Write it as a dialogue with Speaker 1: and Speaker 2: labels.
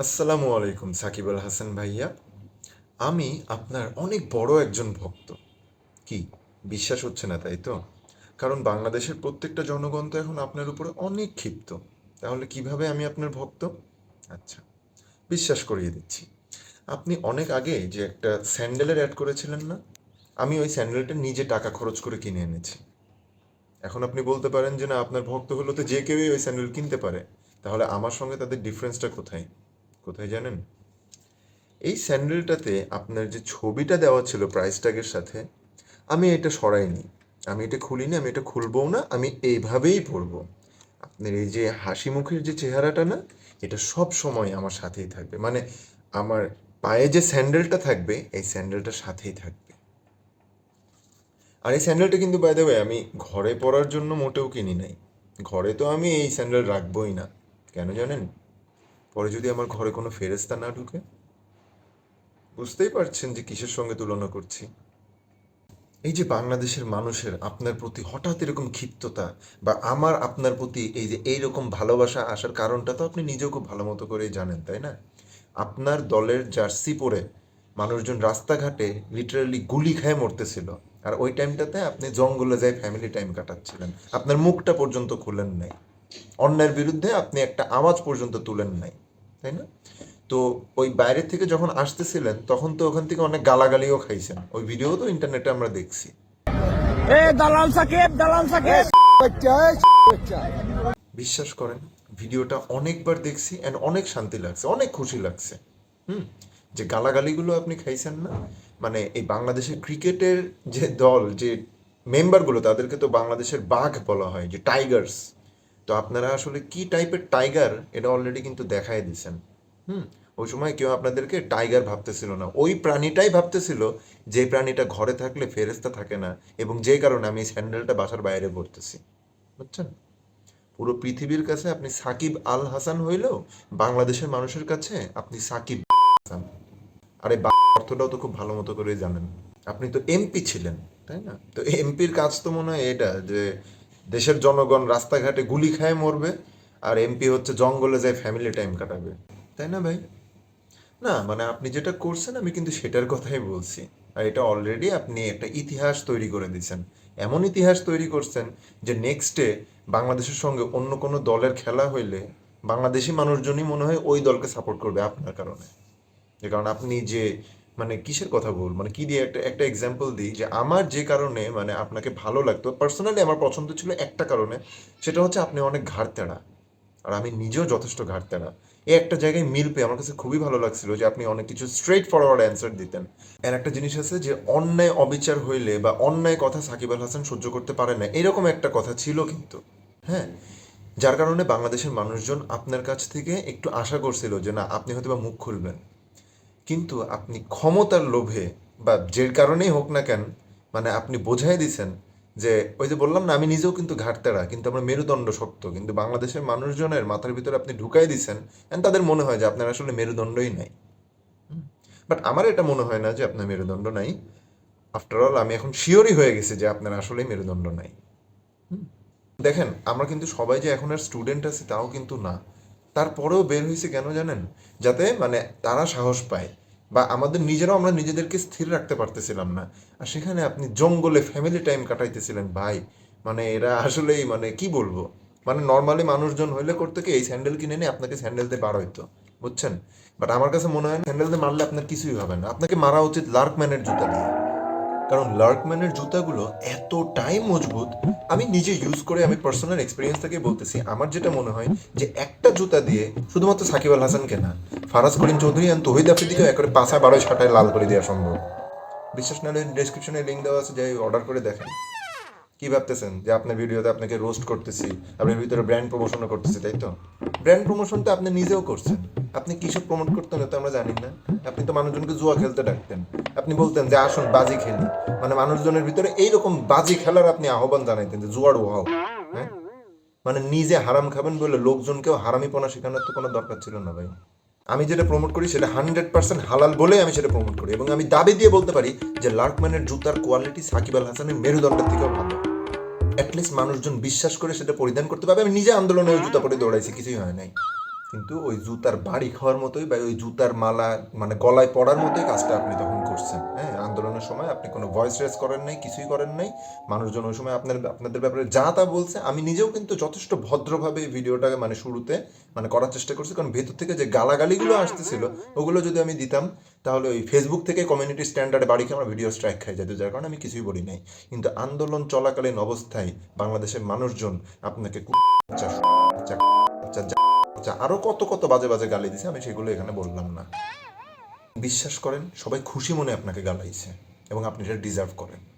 Speaker 1: আসসালামু আলাইকুম, সাকিব আল হাসান ভাইয়া। আমি আপনার অনেক বড় একজন ভক্ত। কি? বিশ্বাস হচ্ছে না, তাই তো? কারণ বাংলাদেশের প্রত্যেকটা জনগণ তো এখন আপনার উপরে অনেক ক্ষিপ্ত। তাহলে কীভাবে আমি আপনার ভক্ত? আচ্ছা বিশ্বাস করিয়ে দিচ্ছি। আপনি অনেক আগে যে একটা স্যান্ডেলের অ্যাড করেছিলেন না? আমি ওই স্যান্ডেলটা নিজে টাকা খরচ করে কিনে এনেছি। এখন আপনি বলতে পারেন যে না, আপনার ভক্ত হলো তো যে কেউই ওই স্যান্ডেল কিনতে পারে। তাহলে আমার সঙ্গে তাদের ডিফারেন্সটা কোথায়? কোথায় জানেন? এই স্যান্ডেলটাতে আপনার যে ছবিটা দেওয়া ছিল প্রাইস ট্যাগের সাথে, আমি এটা সরাইনি। আমি এটা খুলিনি, আমি এটা খুলবও না, আমি এইভাবেই পরবো। আপনার এই যে হাসি মুখের যে চেহারাটা না, এটা সব সময় আমার সাথেই থাকবে। মানে আমার পায়ে যে স্যান্ডেলটা থাকবে, এই স্যান্ডেলটার সাথেই থাকবে। আর এই স্যান্ডেলটা কিন্তু বাই ওয়ে আমি ঘরে পরার জন্য মোটেও কিনি নাই। ঘরে তো আমি এই স্যান্ডেল রাখবোই না। কেন জানেন? পরে যদি আমার ঘরে কোনো ফেরেস্তা না ঢুকে, বুঝতেই পারছেন যে কিসের সঙ্গে তুলনা করছি। এই যে বাংলাদেশের মানুষের আপনার প্রতি হঠাৎ এরকম ক্ষিপ্ততা বা আমার আপনার প্রতি এই যে এইরকম ভালোবাসা আসার কারণটা তো আপনি নিজেও খুব ভালো মতো করেই জানেন, তাই না? আপনার দলের জার্সি পরে মানুষজন রাস্তাঘাটে লিটারালি গুলি খেয়ে মরতেছিল। আর ওই টাইমটাতে আপনি জঙ্গলে যাই ফ্যামিলি টাইম কাটাচ্ছিলেন। আপনার মুখটা পর্যন্ত খুলেন নাই। অন্যের বিরুদ্ধে আপনি একটা আওয়াজ পর্যন্ত তুলেন নাই তাই না? তো ওই বাইরে থেকে যখন আসতেছিলেন তখন তো ওখান থেকে অনেক গালাগালিও খাইছেন। ওই ভিডিও তো ইন্টারনেটে আমরা দেখছি।
Speaker 2: দালাল সাকিব দালাল সাকিব!
Speaker 1: বিশ্বাস করেন ভিডিওটা অনেকবার দেখছি অ্যান্ড অনেক শান্তি লাগছে অনেক খুশি লাগছে। হুম? যে গালাগালিগুলো আপনি খাইছেন না মানে এই বাংলাদেশের ক্রিকেটের যে দল যে মেম্বারগুলো তাদেরকে তো বাংলাদেশের বাঘ বলা হয় যে টাইগার্স তো আপনারা আসলে কি টাইপের টাইগার এটা অলরেডি কিন্তু দেখাই দিছেন হুম? ওই সময় কেউ আপনাদেরকে টাইগার ভাবতেছিল না। ওই প্রাণীটাই ভাবতেছিল যে প্রাণীটা ঘরে থাকলে ফেরেস্তা থাকে না এবং যে কারণে আমি স্যান্ডেলটা বাসার বাইরে পড়তেছি বুঝছেন? পুরো পৃথিবীর কাছে আপনি সাকিব আল হাসান হইলেও বাংলাদেশের মানুষের কাছে আপনি সাকিব হাসান। আরে বা, অর্থটাও তো খুব ভালো মতো করে জানেন। আপনি তো এমপি ছিলেন, তাই না? তো এমপির কাজ তো মনে হয় এটা যে দেশের জনগণ রাস্তাঘাটে গুলি খায় মরবে, আর এমপি হচ্ছে জঙ্গলে যায় ফ্যামিলি টাইম কাটাবে। তাই না ভাই? না মানে আপনি যেটা করছেন, আমি কিন্তু সেটার কথাই বলছি। আর এটা অলরেডি আপনি একটা ইতিহাস তৈরি করে দিয়েছেন। এমন ইতিহাস তৈরি করছেন যে নেক্সটে বাংলাদেশের সঙ্গে অন্য কোনো দলের খেলা হইলে বাংলাদেশি মানুষজনই মনে হয় ওই দলকে সাপোর্ট করবে আপনার কারণে। যে কারণ আপনি যে মানে কিসের কথা বল মানে কি দিয়ে একটা একটা এক্সাম্পল দিই যে আমার যে কারণে মানে আপনাকে ভালো লাগতো পার্সোনালি আমার পছন্দ ছিল একটা কারণে, সেটা হচ্ছে আপনি অনেক ঘাড়তেড়া। আর আমি নিজেও যথেষ্ট ঘাটতেরা এই একটা জায়গায় মিল পেয়ে আমার কাছে খুবই ভালো লাগছিল যে আপনি অনেক কিছু স্ট্রেট ফরওয়ার্ড অ্যান্সার দিতেন। আর একটা জিনিস আছে যে অন্যায় অবিচার হইলে বা অন্যায় কথা সাকিব আল হাসান সহ্য করতে পারে না, এরকম একটা কথা ছিল কিন্তু। হ্যাঁ? যার কারণে বাংলাদেশের মানুষজন আপনার কাছ থেকে একটু আশা করছিল যে না, আপনি হয়তো বা মুখ খুলবেন। কিন্তু আপনি ক্ষমতার লোভে বা যে কারণেই হোক না কেন মানে আপনি বোঝাই দিছেন যে, ওই যে বললাম না, আমি নিজেও কিন্তু ঘাটতেরা, কিন্তু আমরা মেরুদণ্ড শক্ত, কিন্তু বাংলাদেশের মানুষজনের মাথার ভিতরে আপনি ঢুকাই দিছেন অ্যান্ড তাদের মনে হয় যে আপনার আসলে মেরুদণ্ডই নাই। বাট আমার এটা মনে হয় না যে আপনার মেরুদণ্ড নাই। আফটার অল আমি এখন শিওরই হয়ে গেছি যে আপনার আসলেই মেরুদণ্ড নাই। দেখেন, আমরা কিন্তু সবাই যে এখন আর স্টুডেন্ট আছি, তাও কিন্তু না। তারপরেও বের হয়েছে কেন জানেন? যাতে মানে তারা সাহস পায় বা আমাদের নিজেরাও আমরা নিজেদেরকে স্থির রাখতে পারতেছিলাম না। আর সেখানে আপনি জঙ্গলে ফ্যামিলি টাইম কাটাইতেছিলেন, ভাই। মানে এরা আসলেই মানে কি বলব? মানে নর্মালি মানুষজন হইলে করতে কি, এই স্যান্ডেল কিনে নিয়ে আপনাকে স্যান্ডেল দিয়ে বার হইতো, বুঝছেন? বাট আমার কাছে মনে হয় স্যান্ডেল দিয়ে মারলে আপনার কিছুই হবে না। আপনাকে মারা উচিত লার্কম্যানের জুতা দিয়ে। কারণ লার্কম্যানের জুতাগুলো এতটাই মজবুত, আমি নিজে ইউজ করে আমি পার্সোনাল এক্সপিরিয়েন্স থেকে বলতেছি, আমার যেটা মনে হয় যে একটা জুতা দিয়ে শুধুমাত্র সাকিব আল হাসান কেনা ফারাজ করিম চৌধুরী আর তহিদ আফ্রিদিকেও একবারে পাঁচা বারোয় ছটায় লাল করে দেওয়া সম্ভব। বিশ্বাস না ডিসক্রিপশনে লিঙ্ক দেওয়া আছে, যাই অর্ডার করে দেখেন। কি ভাবতেছেন? যে আপনার ভিডিওতে আপনাকে রোস্ট করতেছি, আপনার ভিতরে ব্র্যান্ড প্রমোশনও করতেছি, তাই তো? ব্র্যান্ড প্রমোশন তো আপনি নিজেও করছেন। আপনি কিসব প্রমোট করতেন তো আমরা জানি না। আপনি তো মানুষজনকে জুয়া খেলতে ডাকতেন। আপনি বলতেন যে, আসুন, বাজি খেলি। মানে মানুষজনের ভিতরে এইরকম বাজি খেলার আপনি আহ্বান জানাইতেন যে জুয়ার ওয়াও। হ্যাঁ? মানে নিজে হারাম খাবেন বলে লোকজনকেও হারামিপনা শেখানোর তো কোনো দরকার ছিল না ভাই। আমি যেটা প্রমোট করি সেটা হান্ড্রেড পার্সেন্ট হালাল বলে আমি সেটা প্রমোট করি। এবং আমি দাবি দিয়ে বলতে পারি যে, লার্কম্যানের জুতার কোয়ালিটি সাকিব আল হাসানের মেরুদণ্ডের থেকেও ভালো। অ্যাটলিস্ট মানুষজন বিশ্বাস করে সেটা পরিধান করতে পারবে। আমি নিজে আন্দোলনে জুতা পরে দৌড়াইছি, কিছুই হয় নাই। কিন্তু ওই জুতার বাড়ি খাওয়ার মতোই বা ওই জুতার মালা মানে গলায় পড়ার মতোই কাজটা আপনি তখন করছেন। হ্যাঁ আন্দোলনের সময় আপনি কোনো ভয়েস রেস করেন নাই, কিছুই করেন নাই। মানুষজন ওই সময় আপনার, আপনাদের ব্যাপারে যা তা বলছে, আমি নিজেও কিন্তু যথেষ্ট ভদ্রভাবে এই ভিডিওটাকে মানে শুরুতে মানে করার চেষ্টা করছি। কারণ ভেতর থেকে যে গালাগালিগুলো আসতেছিল, ওগুলো যদি আমি দিতাম, তাহলে ওই ফেসবুক থেকে কমিউনিটি স্ট্যান্ডার্ডে বাড়ি খেয়ে আমার ভিডিও স্ট্রাইক খাই যেত যার কারণে আমি কিছুই বলি নাই। কিন্তু আন্দোলন চলাকালীন অবস্থায় বাংলাদেশের মানুষজন আপনাকে কু- বাচ্চা, বাচ্চা, বাচ্চা, বাচ্চা, আরও কত কত বাজে বাজে গালি দিছে আমি সেগুলো এখানে বললাম না। বিশ্বাস করেন সবাই খুশি মনে আপনাকে গালাইছে এবং আপনি এটা ডিজার্ভ করেন।